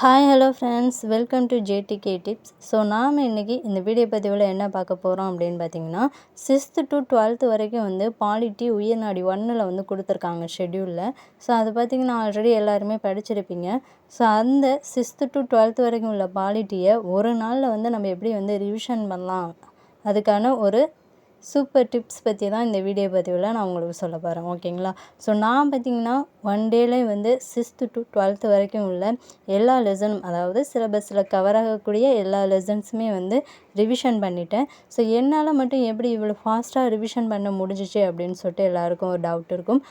Hi hello friends welcome to JDK tips so நாம் இன்றைக்கி இந்த வீடியோ பதிவில் என்ன பார்க்க போகிறோம் அப்படின்னு பார்த்தீங்கன்னா சிக்ஸ்த்து டு டுவெல்த்து வரைக்கும் வந்து பாலிட்டி உயர்நாடி ஒன்னில் வந்து கொடுத்துருக்காங்க ஷெட்யூலில் ஸோ அது பார்த்திங்கன்னா ஆல்ரெடி எல்லாருமே படிச்சிருப்பீங்க. ஸோ அந்த சிக்ஸ்த்து டு டுவெல்த்து வரைக்கும் உள்ள பாலிட்டியை ஒரு நாளில் வந்து நம்ம எப்படி வந்து ரிவிஷன் பண்ணலாம்? அதுக்கான ஒரு சூப்பர் டிப்ஸ் பற்றி தான் இந்த வீடியோ பதிவில் நான் உங்களுக்கு சொல்ல போகிறேன் ஓகேங்களா? ஸோ நான் பார்த்திங்கன்னா ஒன் டேல வந்து சிக்ஸ்த்து டு டுவெல்த்து வரைக்கும் உள்ள எல்லா லெசனும் அதாவது சிலபஸில் கவர் ஆகக்கூடிய எல்லா லெசன்ஸுமே வந்து ரிவிஷன் பண்ணிட்டேன். ஸோ என்னால் மட்டும் எப்படி இவ்வளோ ஃபாஸ்ட்டாக ரிவிஷன் பண்ண முடிஞ்சிச்சு அப்படின்னு சொல்லிட்டு எல்லாருக்கும் ஒரு டவுட் இருக்கும்.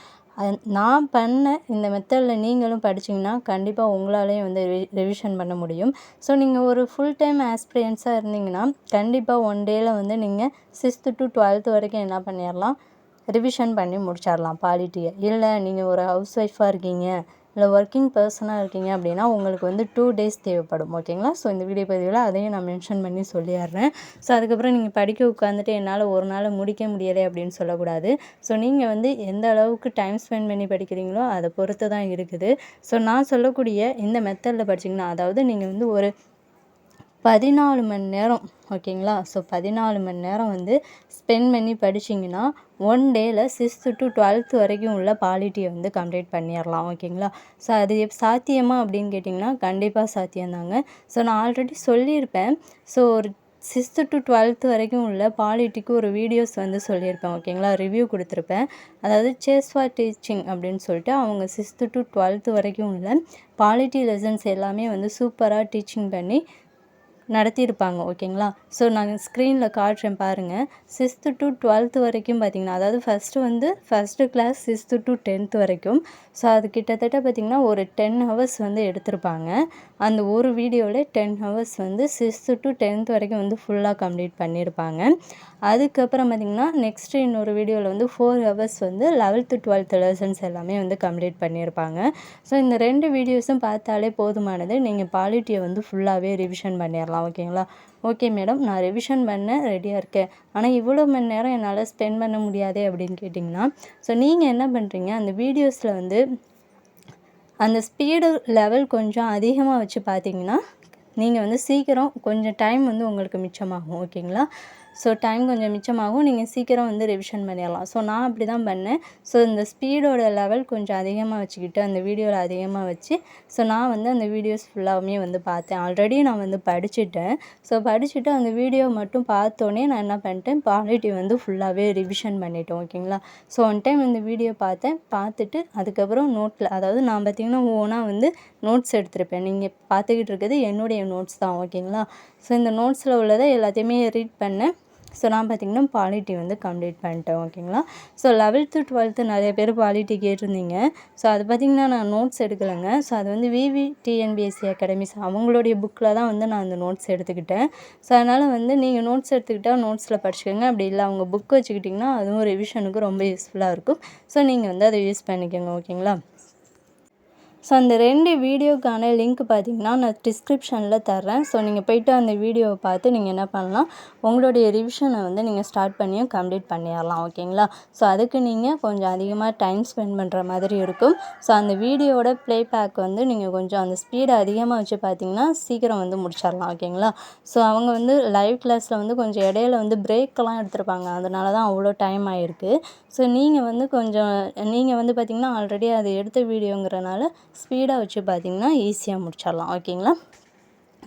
நான் பண்ண இந்த மெத்தடில் நீங்களும் படிச்சிங்கன்னா கண்டிப்பாக உங்களாலேயும் வந்து ரி ரிவிஷன் பண்ண முடியும். ஸோ நீங்கள் ஒரு ஃபுல் டைம் ஆஸ்பிரியன்ஸாக இருந்தீங்கன்னா கண்டிப்பாக ஒன் டேயில் வந்து நீங்கள் சிக்ஸ்த்து டு டுவெல்த்து வரைக்கும் என்ன பண்ணிடலாம் ரிவிஷன் பண்ணி முடிச்சிடலாம் பாலிட்டியை இல்லை நீங்கள் ஒரு ஹவுஸ் ஒய்ஃபாக இருக்கீங்க இல்லை ஒர்க்கிங் பர்சனாக இருக்கீங்க அப்படின்னா உங்களுக்கு வந்து டூ டேஸ் தேவைப்படும் ஓகேங்களா ஸோ இந்த வீடியோ பதிவில் அதையும் நான் மென்ஷன் பண்ணி சொல்லிடுறேன் ஸோ அதுக்கப்புறம் நீங்கள் படிக்க உட்காந்துட்டு என்னால் ஒரு நாள் முடிக்க முடியலை அப்படின்னு சொல்லக்கூடாது. ஸோ நீங்கள் வந்து எந்த அளவுக்கு டைம் ஸ்பெண்ட் பண்ணி படிக்கிறீங்களோ அதை பொறுத்து தான் இருக்குது. ஸோ நான் சொல்லக்கூடிய இந்த மெத்தடில் படிச்சிங்கன்னா அதாவது நீங்கள் வந்து ஒரு பதினாலு மணி நேரம் ஓகேங்களா ஸோ பதினாலு மணி நேரம் வந்து ஸ்பெண்ட் பண்ணி படிச்சிங்கன்னா ஒன் டேயில் சிக்ஸ்த்து டு டுவெல்த்து வரைக்கும் உள்ள பாலிட்டியை வந்து கம்ப்ளீட் பண்ணிடலாம் ஓகேங்களா ஸோ அது சாத்தியமா அப்படின்னு கேட்டிங்கன்னா கண்டிப்பாக சாத்தியம்தாங்க ஸோ நான் ஆல்ரெடி சொல்லியிருப்பேன். ஸோ ஒரு சிக்ஸ்த்து டு டுவெல்த்து வரைக்கும் உள்ள பாலிட்டிக்கு ஒரு வீடியோஸ் வந்து சொல்லியிருப்பேன் ஓகேங்களா ரிவ்யூ கொடுத்துருப்பேன். அதாவது சேஸ் ஃபார் டீச்சிங் அப்படின்னு சொல்லிட்டு அவங்க சிக்ஸ்த்து டு டுவெல்த்து வரைக்கும் உள்ள பாலிட்டி லெசன்ஸ் எல்லாமே வந்து சூப்பராக டீச்சிங் பண்ணி நடத்தியிருப்பாங்க ஓகேங்களா? ஸோ நாங்கள் ஸ்க்ரீனில் காட்டுறேன் பாருங்கள் சிக்ஸ்த்து டு டுவெல்த்து வரைக்கும் பார்த்திங்கன்னா அதாவது ஃபஸ்ட்டு வந்து first class sixth to tenth வரைக்கும். ஸோ அது கிட்டத்தட்ட பார்த்திங்கன்னா ஒரு டென் ஹவர்ஸ் வந்து எடுத்திருப்பாங்க. அந்த ஒரு வீடியோவில் டென் ஹவர்ஸ் வந்து சிக்ஸ்த்து டு டென்த் வரைக்கும் வந்து ஃபுல்லாக கம்ப்ளீட் பண்ணியிருப்பாங்க. அதுக்கப்புறம் பார்த்திங்கன்னா நெக்ஸ்ட்டு இன்னொரு வீடியோவில் வந்து ஃபோர் ஹவர்ஸ் வந்து லெவல்த்து டுவெல்த்து லெசன்ஸ் எல்லாமே வந்து கம்ப்ளீட் பண்ணியிருப்பாங்க. ஸோ இந்த ரெண்டு வீடியோஸும் பார்த்தாலே போதுமானது. நீங்கள் பாலிட்டியை வந்து ஃபுல்லாகவே ரிவிஷன் பண்ணிடலாம் ஓகேங்களா ஓகே மேடம். நான் ரிவிஷன் பண்ண ரெடியாக இருக்கேன். ஆனால் இவ்வளோ மணி நேரம் என்னால் ஸ்பெண்ட் பண்ண முடியாதே அப்படின்னு கேட்டிங்கன்னா ஸோ நீங்கள் என்ன பண்ணுறீங்க அந்த வீடியோஸில் வந்து அந்த ஸ்பீடு லெவல் கொஞ்சம் அதிகமாக வச்சு பார்த்தீங்கன்னா நீங்கள் வந்து சீக்கிரம் கொஞ்சம் டைம் வந்து உங்களுக்கு மிச்சமாகும். ஓகேங்களா? ஸோ டைம் கொஞ்சம் மிச்சமாகும். நீங்கள் சீக்கிரம் வந்து ரிவிஷன் பண்ணிடலாம். ஸோ நான் அப்படி தான் பண்ணேன். ஸோ இந்த ஸ்பீடோட லெவல் கொஞ்சம் அதிகமாக வச்சுக்கிட்டு அந்த வீடியோவில் அதிகமாக வச்சு ஸோ நான் வந்து அந்த வீடியோஸ் ஃபுல்லாகவுமே வந்து பார்த்தேன். ஆல்ரெடி நான் வந்து படிச்சுட்டேன். ஸோ படிச்சுட்டு அந்த வீடியோ மட்டும் பார்த்தோன்னே நான் என்ன பண்ணிட்டேன்? குவாலிட்டி வந்து ஃபுல்லாகவே ரிவிஷன் பண்ணிட்டேன் ஓகேங்களா? ஸோ ஒன் டைம் இந்த வீடியோ பார்த்தேன். பார்த்துட்டு அதுக்கப்புறம் நோட்டில் அதாவது நான் பார்த்திங்கன்னா ஓனாக வந்து நோட்ஸ் எடுத்திருப்பேன். நீங்கள் பார்த்துக்கிட்டு இருக்கிறது என்னுடைய நோட்ஸ் தான் ஓகேங்களா? ஸோ இந்த நோட்ஸில் உள்ளதை எல்லாத்தையுமே ரீட் பண்ணேன் ஸோ நான் பார்த்திங்கன்னா பாலிட்டி வந்து கம்ப்ளீட் பண்ணிட்டேன் ஓகேங்களா ஸோ லெவல்த்து டுவெல்த்து நிறைய பேர் பாலிட்டி கேட்டிருந்தீங்க. ஸோ அது பார்த்திங்கன்னா நான் நோட்ஸ் எடுக்கலைங்க. ஸோ அது வந்து விவி டிஎன்பிஎஸ்சி அகாடமிஸ் அவங்களுடைய புக்கில் தான் வந்து நான் அந்த நோட்ஸ் எடுத்துக்கிட்டேன். ஸோ அதனால் வந்து நீங்கள் நோட்ஸ் எடுத்துக்கிட்டால் நோட்ஸில் படிச்சுக்கோங்க. அப்படி இல்லை அவங்க புக் வச்சுக்கிட்டிங்கன்னா அதுவும் ரிவிஷனுக்கு ரொம்ப யூஸ்ஃபுல்லாக இருக்கும். ஸோ நீங்கள் வந்து அதை யூஸ் பண்ணிக்கோங்க ஓகேங்களா ஸோ அந்த ரெண்டு வீடியோக்கான லிங்க் பார்த்தீங்கன்னா நான் டிஸ்கிரிப்ஷனில் தர்றேன். ஸோ நீங்கள் போய்ட்டு அந்த வீடியோவை பார்த்து நீங்கள் என்ன பண்ணலாம்? உங்களுடைய ரிவிஷனை வந்து நீங்கள் ஸ்டார்ட் பண்ணியும் கம்ப்ளீட் பண்ணிடலாம். ஓகேங்களா ஸோ அதுக்கு நீங்கள் கொஞ்சம் அதிகமாக டைம் ஸ்பெண்ட் பண்ணுற மாதிரி இருக்கும். ஸோ அந்த வீடியோவோட ப்ளே பேக் வந்து நீங்கள் கொஞ்சம் அந்த ஸ்பீடை அதிகமாக வச்சு பார்த்தீங்கன்னா சீக்கிரம் வந்து முடிச்சிடலாம். ஓகேங்களா ஸோ அவங்க வந்து லைவ் கிளாஸில் வந்து கொஞ்சம் இடையில வந்து பிரேக்கெல்லாம் எடுத்திருப்பாங்க. அதனால தான் அவ்வளோ டைம் ஆகிருக்கு ஸோ நீங்கள் வந்து கொஞ்சம் நீங்கள் வந்து பார்த்திங்கன்னா ஆல்ரெடி அது எடுத்த வீடியோங்கிறனால ஸ்பீடாக வச்சு பார்த்திங்கன்னா ஈஸியாக முடிச்சிடலாம். ஓகேங்களா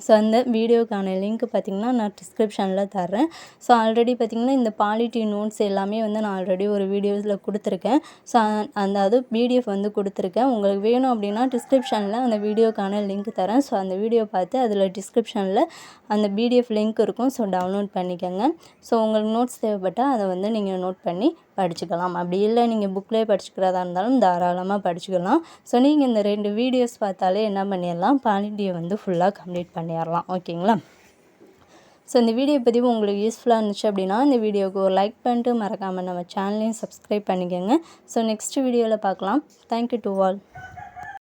ஸோ அந்த வீடியோக்கான லிங்க் பார்த்திங்கன்னா நான் டிஸ்கிரிப்ஷனில் தரேன் ஸோ ஆல்ரெடி பார்த்திங்கன்னா இந்த பாலிட்டி நோட்ஸ் எல்லாமே வந்து நான் ஆல்ரெடி ஒரு வீடியோஸில் கொடுத்துருக்கேன். ஸோ அந்த அது பிடிஎஃப் வந்து கொடுத்துருக்கேன். உங்களுக்கு வேணும் அப்படின்னா டிஸ்கிரிப்ஷனில் அந்த வீடியோக்கான லிங்க் தரேன் ஸோ அந்த வீடியோ பார்த்து அதில் டிஸ்கிரிப்ஷனில் அந்த பிடிஎஃப் லிங்க் இருக்கும். ஸோ டவுன்லோட் பண்ணிக்கோங்க. ஸோ உங்களுக்கு நோட்ஸ் தேவைப்பட்டால் அதை வந்து நீங்கள் நோட் பண்ணி படிச்சுக்கலாம். அப்படி இல்லை நீங்கள் புக்லேயே படிச்சுக்கிறதா இருந்தாலும் தாராளமாக படிச்சுக்கலாம். ஸோ நீங்கள் இந்த ரெண்டு வீடியோஸ் பார்த்தாலே என்ன பண்ணிடலாம்? பாலிட்டியை வந்து ஃபுல்லாக கம்ப்ளீட் பண்ணிடலாம். ஓகேங்களா? ஸோ இந்த வீடியோ பதிவு உங்களுக்கு யூஸ்ஃபுல்லாக இருந்துச்சு அப்படின்னா இந்த வீடியோவுக்கு ஒரு லைக் பண்ணிட்டு மறக்காமல் நம்ம சேனலையும் சப்ஸ்கிரைப் பண்ணிக்கோங்க. ஸோ நெக்ஸ்ட் வீடியோவில் பார்க்கலாம். Thank you to all